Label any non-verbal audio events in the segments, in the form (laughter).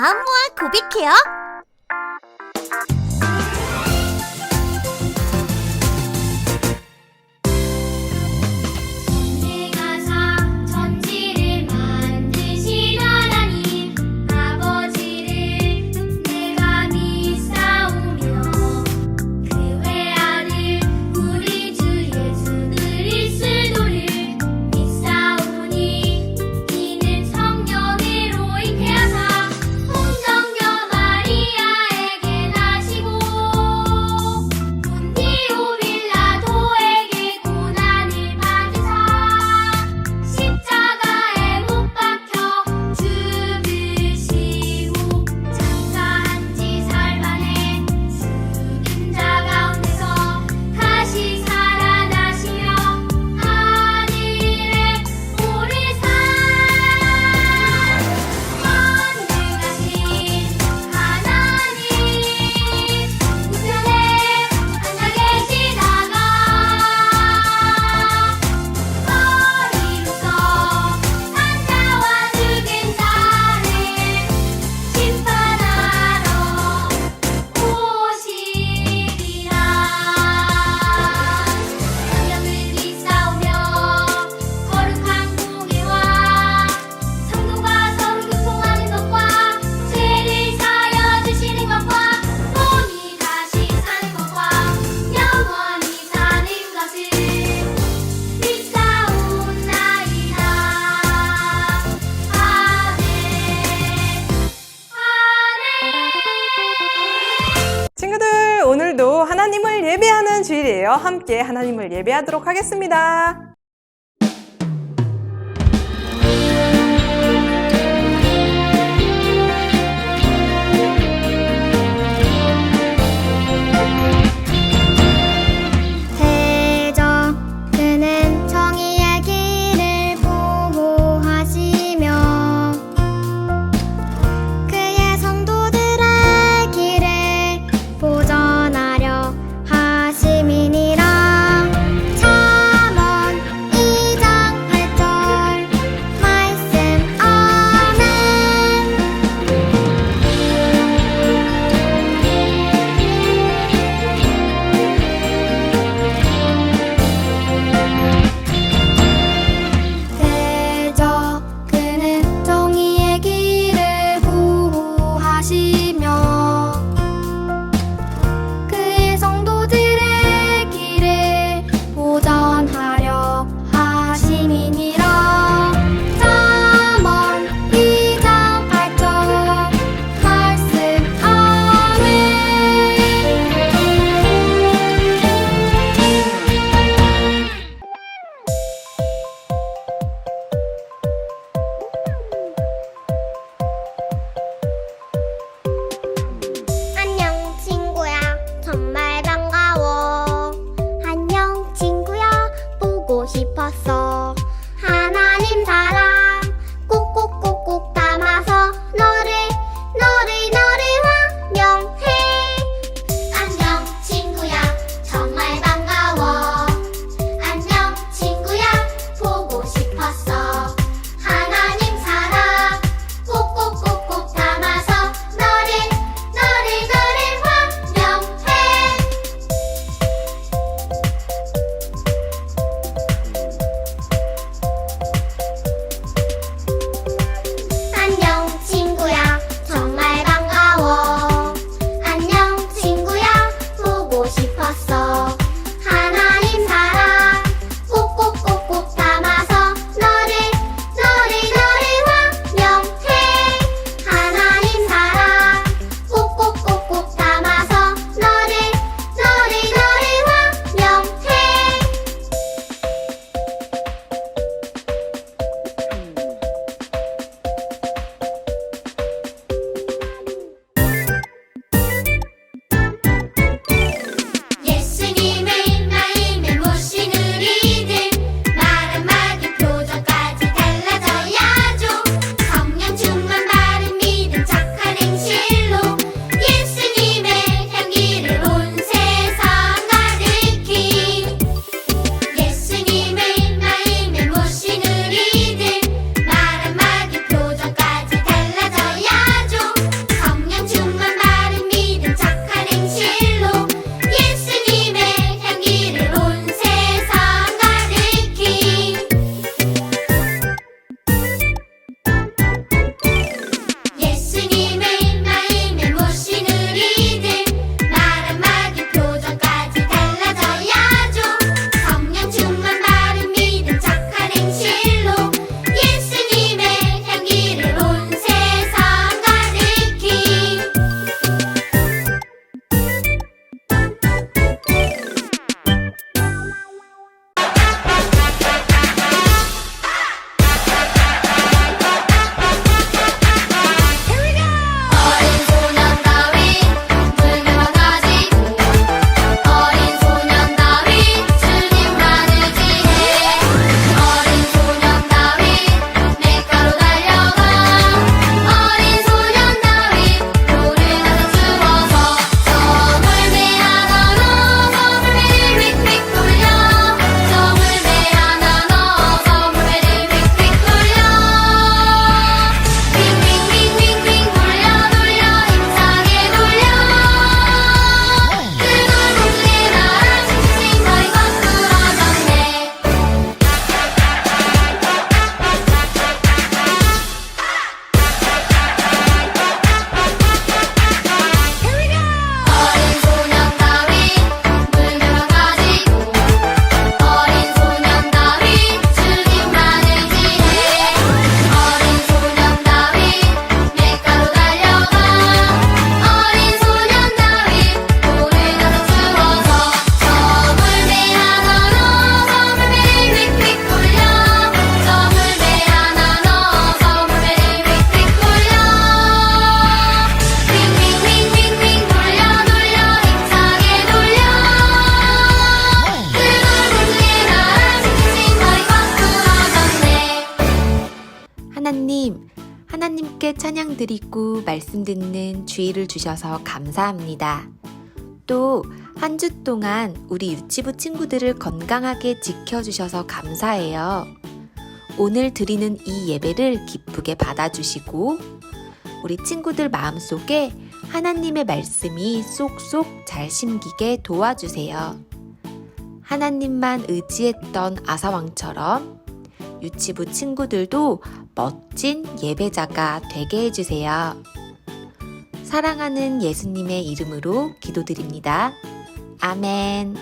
마음 모아 고백해요. 함께 하나님을 예배하도록 하겠습니다. 듣는 주의를 주셔서 감사합니다. 또 한 주 동안 우리 유치부 친구들을 건강하게 지켜주셔서 감사해요. 오늘 드리는 이 예배를 기쁘게 받아주시고 우리 친구들 마음속에 하나님의 말씀이 쏙쏙 잘 심기게 도와주세요. 하나님만 의지했던 아사왕처럼 유치부 친구들도 멋진 예배자가 되게 해주세요. 사랑하는 예수님의 이름으로 기도드립니다. 아멘.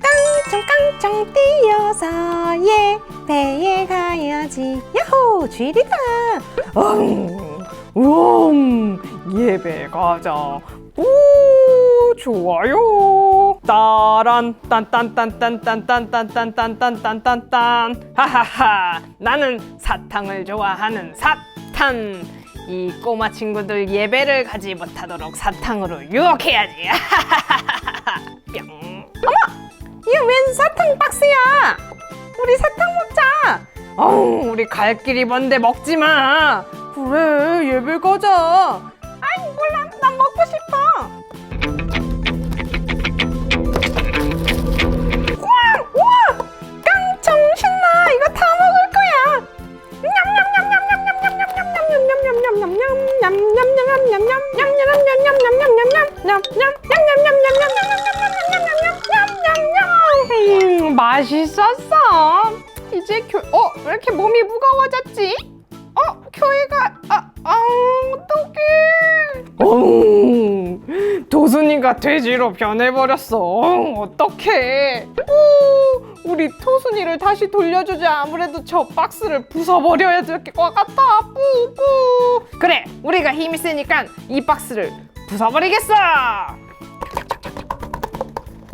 깡총깡총 뛰어서 예배에 가야지 야호 주일이다 응, 웅 예배 가자 오 좋아요 따란 딴딴딴딴딴딴딴딴딴딴딴딴 하하하 나는 사탕을 좋아하는 사탄 이 꼬마 친구들 예배를 가지 못하도록 사탕으로 유혹해야지 뿅 이게 웬 사탕 박스야? 우리 사탕 먹자. 어우, 우리 갈 길이 먼데 먹지 마. 그래, 예배 가자. 아이, 몰라, 난 먹고 싶어. 이거 다 먹을 거야. 맛있었어. 이제 교, 어, 왜 이렇게 몸이 무거워졌지? 어, 교회가, 아, 아, 어떡해. 어, 도순이가 돼지로 변해버렸어. 어, 어떡해. 오, 우리 토순이를 다시 돌려주자. 아무래도 저 박스를 부숴버려야 될 것 같아. 뿌뿌. 그래, 우리가 힘이 세니까 이 박스를 부숴버리겠어.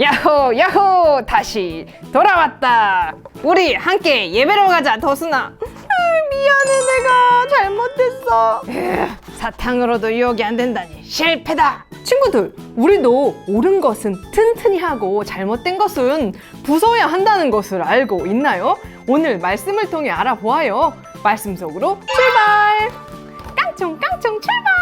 야호 야호 다시 돌아왔다 우리 함께 예배로 가자 도순아 아, 미안해 내가. 잘못했어. 에휴, 사탕으로도 유혹이 안 된다니 실패다. 친구들 우리도 옳은 것은 튼튼히 하고 잘못된 것은 부숴야 한다는 것을 알고 있나요? 오늘 말씀을 통해 알아보아요. 말씀 속으로 출발! 깡총 깡총 출발!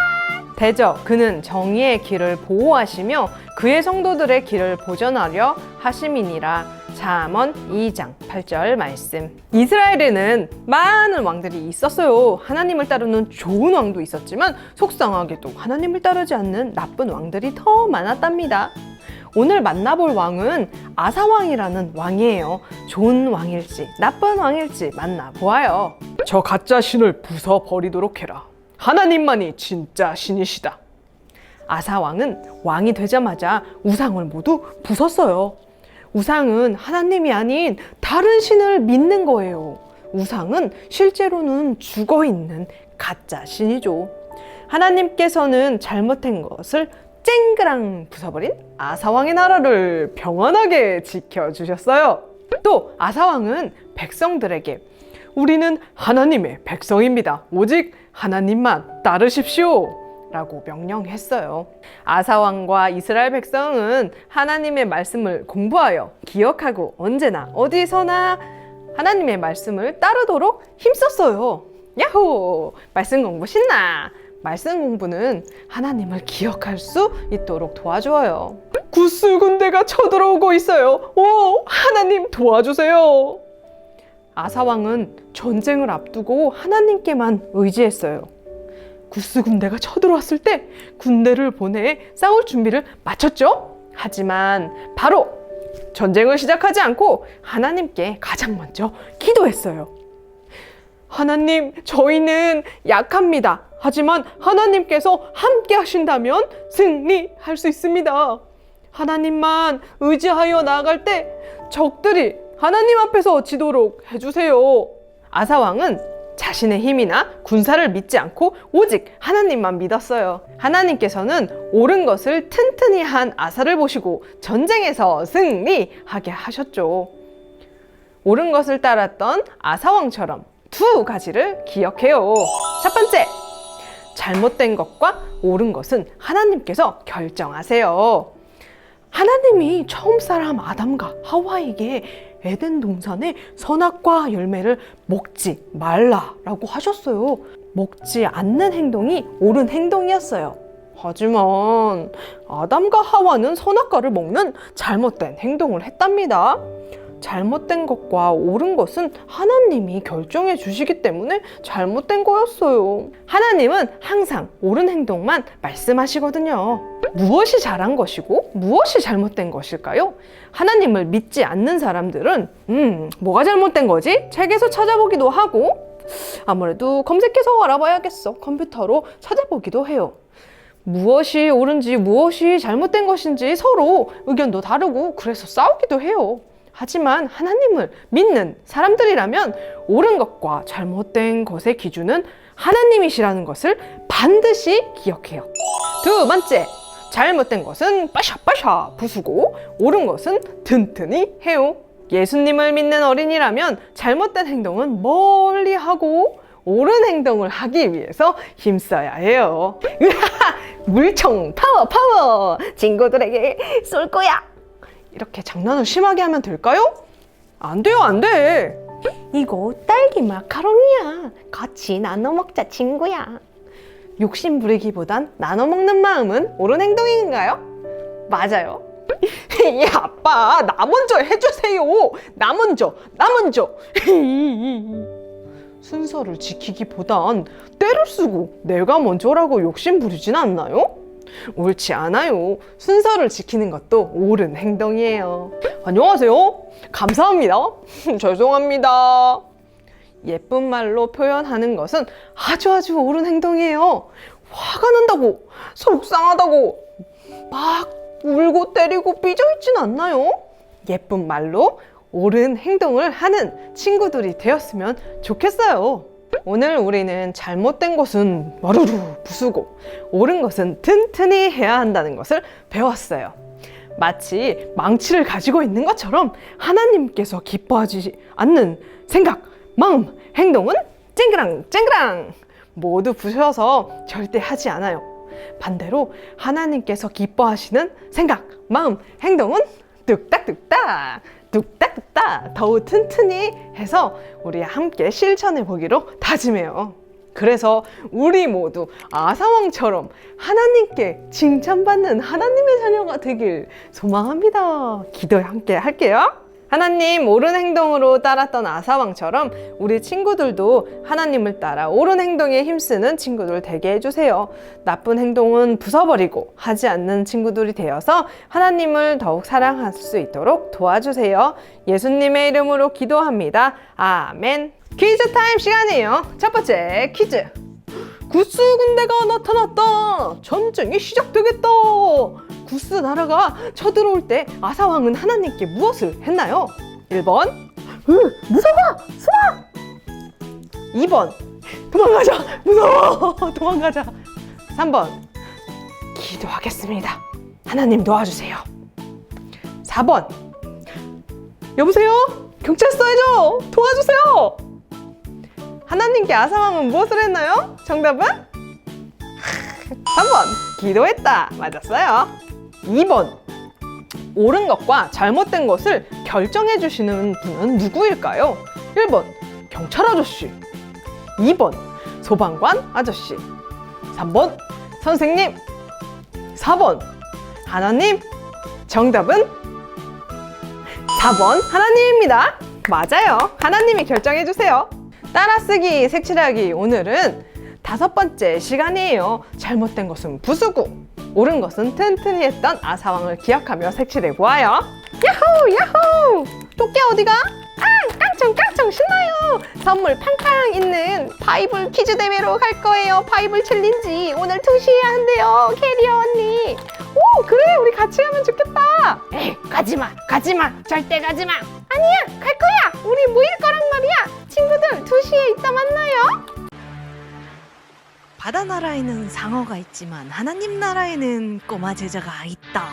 대저 그는 정의의 길을 보호하시며 그의 성도들의 길을 보전하려 하심이니라. 잠언 2장 8절 말씀. 이스라엘에는 많은 왕들이 있었어요. 하나님을 따르는 좋은 왕도 있었지만 속상하게도 하나님을 따르지 않는 나쁜 왕들이 더 많았답니다. 오늘 만나볼 왕은 아사왕이라는 왕이에요. 좋은 왕일지 나쁜 왕일지 만나보아요. 저 가짜 신을 부숴버리도록 해라. 하나님만이 진짜 신이시다. 아사왕은 왕이 되자마자 우상을 모두 부쉈어요. 우상은 하나님이 아닌 다른 신을 믿는 거예요. 우상은 실제로는 죽어 있는 가짜 신이죠. 하나님께서는 잘못한 것을 쨍그랑 부숴버린 아사왕의 나라를 평안하게 지켜주셨어요. 또 아사왕은 백성들에게 우리는 하나님의 백성입니다. 오직 하나님만 따르십시오. 라고 명령했어요. 아사왕과 이스라엘 백성은 하나님의 말씀을 공부하여 기억하고 언제나 어디서나 하나님의 말씀을 따르도록 힘썼어요. 야호! 말씀 공부 신나! 말씀 공부는 하나님을 기억할 수 있도록 도와줘요. 구스 군대가 쳐들어오고 있어요. 오, 하나님 도와주세요. 아사왕은 전쟁을 앞두고 하나님께만 의지했어요. 구스 군대가 쳐들어왔을 때 군대를 보내 싸울 준비를 마쳤죠. 하지만 바로 전쟁을 시작하지 않고 하나님께 가장 먼저 기도했어요. 하나님, 저희는 약합니다. 하지만 하나님께서 함께 하신다면 승리할 수 있습니다. 하나님만 의지하여 나아갈 때 적들이 하나님 앞에서 지도록 해주세요. 아사왕은 자신의 힘이나 군사를 믿지 않고 오직 하나님만 믿었어요. 하나님께서는 옳은 것을 튼튼히 한 아사를 보시고 전쟁에서 승리하게 하셨죠. 옳은 것을 따랐던 아사왕처럼 두 가지를 기억해요. 첫 번째, 잘못된 것과 옳은 것은 하나님께서 결정하세요. 하나님이 처음 사람 아담과 하와에게 에덴 동산의 선악과 열매를 먹지 말라라고 하셨어요. 먹지 않는 행동이 옳은 행동이었어요. 하지만 아담과 하와는 선악과를 먹는 잘못된 행동을 했답니다. 잘못된 것과 옳은 것은 하나님이 결정해 주시기 때문에 잘못된 거였어요. 하나님은 항상 옳은 행동만 말씀하시거든요. 무엇이 잘한 것이고 무엇이 잘못된 것일까요? 하나님을 믿지 않는 사람들은 음, 뭐가 잘못된 거지? 책에서 찾아보기도 하고 아무래도 검색해서 알아봐야겠어. 컴퓨터로 찾아보기도 해요. 무엇이 옳은지 무엇이 잘못된 것인지 서로 의견도 다르고 그래서 싸우기도 해요. 하지만 하나님을 믿는 사람들이라면 옳은 것과 잘못된 것의 기준은 하나님이시라는 것을 반드시 기억해요. 두 번째, 잘못된 것은 빠샤빠샤 부수고 옳은 것은 튼튼히 해요. 예수님을 믿는 어린이라면 잘못된 행동은 멀리 하고 옳은 행동을 하기 위해서 힘써야 해요. (laughs) 물총 파워 파워 친구들에게 쏠 거야. 이렇게 장난을 심하게 하면 될까요? 안 돼요, 안 돼. 이거 딸기 마카롱이야. 같이 나눠 먹자, 친구야. 욕심 부리기보단 나눠 먹는 마음은 옳은 행동인가요? 맞아요. 이 (laughs) 아빠, 나 먼저 해주세요. 나 먼저, 나 먼저. (laughs) 순서를 지키기보단 때를 쓰고 내가 먼저라고 욕심 부리진 않나요? 옳지 않아요. 순서를 지키는 것도 옳은 행동이에요. 안녕하세요. 감사합니다. (laughs) 죄송합니다. 예쁜 말로 표현하는 것은 아주 아주 옳은 행동이에요. 화가 난다고, 속상하다고, 막 울고 때리고 삐져있진 않나요? 예쁜 말로 옳은 행동을 하는 친구들이 되었으면 좋겠어요. 오늘 우리는 잘못된 것은 와루루 부수고 옳은 것은 튼튼히 해야 한다는 것을 배웠어요. 마치 망치를 가지고 있는 것처럼 하나님께서 기뻐하지 않는 생각, 마음, 행동은 쨍그랑 쨍그랑 모두 부셔서 절대 하지 않아요. 반대로 하나님께서 기뻐하시는 생각, 마음, 행동은 뚝딱뚝딱 뚝딱뚝딱 더욱 튼튼히 해서 우리 함께 실천해 보기로 다짐해요. 그래서 우리 모두 아사왕처럼 하나님께 칭찬받는 하나님의 자녀가 되길 소망합니다. 기도에 함께 할게요. 하나님 옳은 행동으로 따랐던 아사왕처럼 우리 친구들도 하나님을 따라 옳은 행동에 힘쓰는 친구들 되게 해주세요. 나쁜 행동은 부숴버리고 하지 않는 친구들이 되어서 하나님을 더욱 사랑할 수 있도록 도와주세요. 예수님의 이름으로 기도합니다. 아멘. 퀴즈 타임 시간이에요. 첫 번째 퀴즈. 구스 군대가 나타났다. 전쟁이 시작되겠다. 구스 나라가 쳐들어올 때 아사왕은 하나님께 무엇을 했나요? 1번. 으, 무서워! 숨어! 2번. 도망가자! 무서워! (laughs) 도망가자! 3번. 기도하겠습니다. 하나님 도와주세요. 4번. 여보세요? 경찰서에죠? 도와주세요! 하나님께 아사왕은 무엇을 했나요? 정답은? 3번. 기도했다. 맞았어요 2번 옳은 것과 잘못된 것을 결정해 주시는 분은 누구일까요? 1번 경찰 아저씨 2번 소방관 아저씨 3번 선생님 4번 하나님. 정답은 4번 하나님입니다. 맞아요. 하나님이 결정해 주세요. 따라쓰기 색칠하기 오늘은 다섯 번째 시간이에요. 잘못된 것은 부수고 옳은 것은 튼튼히 했던 아사왕을 기억하며 색칠해 보아요. 야호 야호! 토끼 어디가? 아 깡총 깡총 신나요. 선물 팡팡 있는 바이블 퀴즈 대회로 갈 거예요. 바이블 챌린지 오늘 2시에 한대요. 캐리어 언니. 오 그래 우리 같이 하면 좋겠다. 에이 가지마 가지마 절대 가지마. 아니야 갈 거야. 우리 모일 거란 말이야. 친구들 2시에 이따 만나요. 바다 나라에는 상어가 있지만 하나님 나라에는 꼬마 제자가 있다.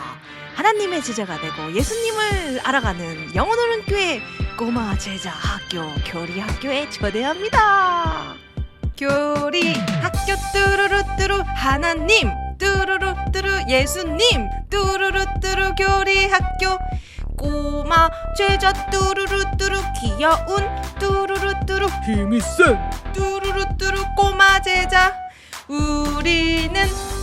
하나님의 제자가 되고 예수님을 알아가는 영혼오는 교회 꼬마 제자 학교 교리 학교에 초대합니다. 교리 학교 뚜루루 뚜루 하나님 뚜루루 뚜루 예수님 뚜루루 뚜루 교리 학교 꼬마 제자 뚜루루 뚜루 귀여운 뚜루루 뚜루 힘이 센 뚜루루 뚜루 꼬마 제자 우리는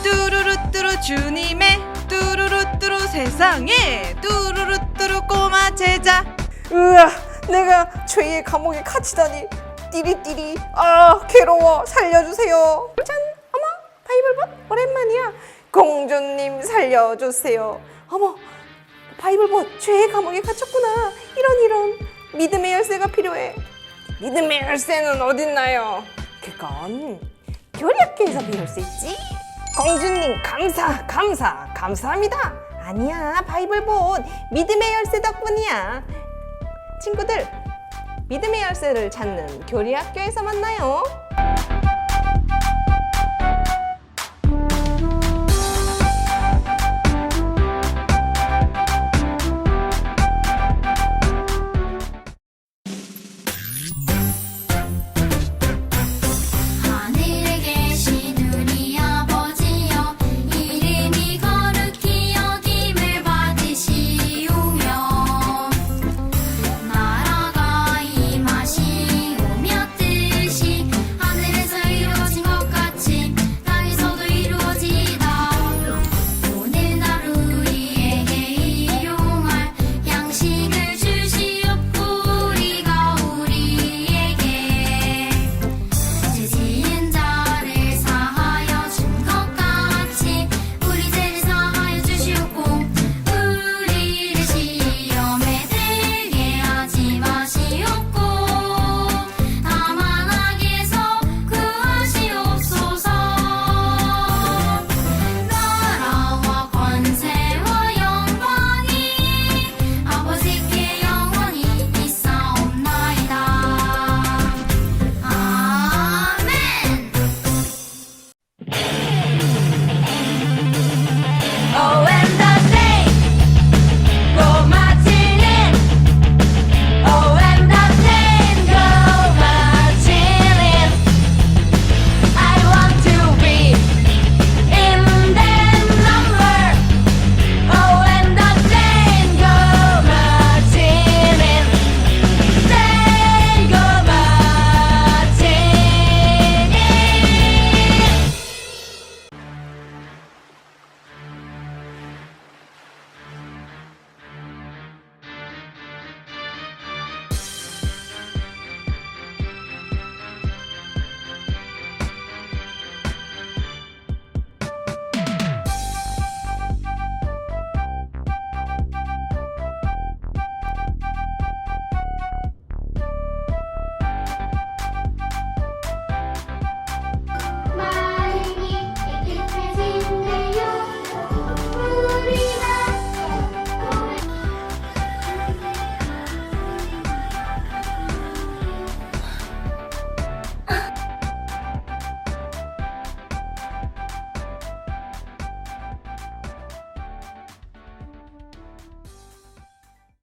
뚜루루뚜루 주님의 뚜루루뚜루 세상에 뚜루루뚜루 꼬마 제자 으아, 내가 죄의 감옥에 갇히다니. 띠리띠리. 아, 괴로워. 살려주세요. 짠, 어머, 바이블봇 오랜만이야. 공주님 살려주세요. 어머, 바이블봇 죄의 감옥에 갇혔구나. 이런 이런 믿음의 열쇠가 필요해. 믿음의 열쇠는 어딨나요? 그건 교리학교에서 배울 수 있지. 공주님 감사 감사 감사합니다. 아니야 바이블봇 믿음의 열쇠 덕분이야. 친구들 믿음의 열쇠를 찾는 교리 학교에서 만나요.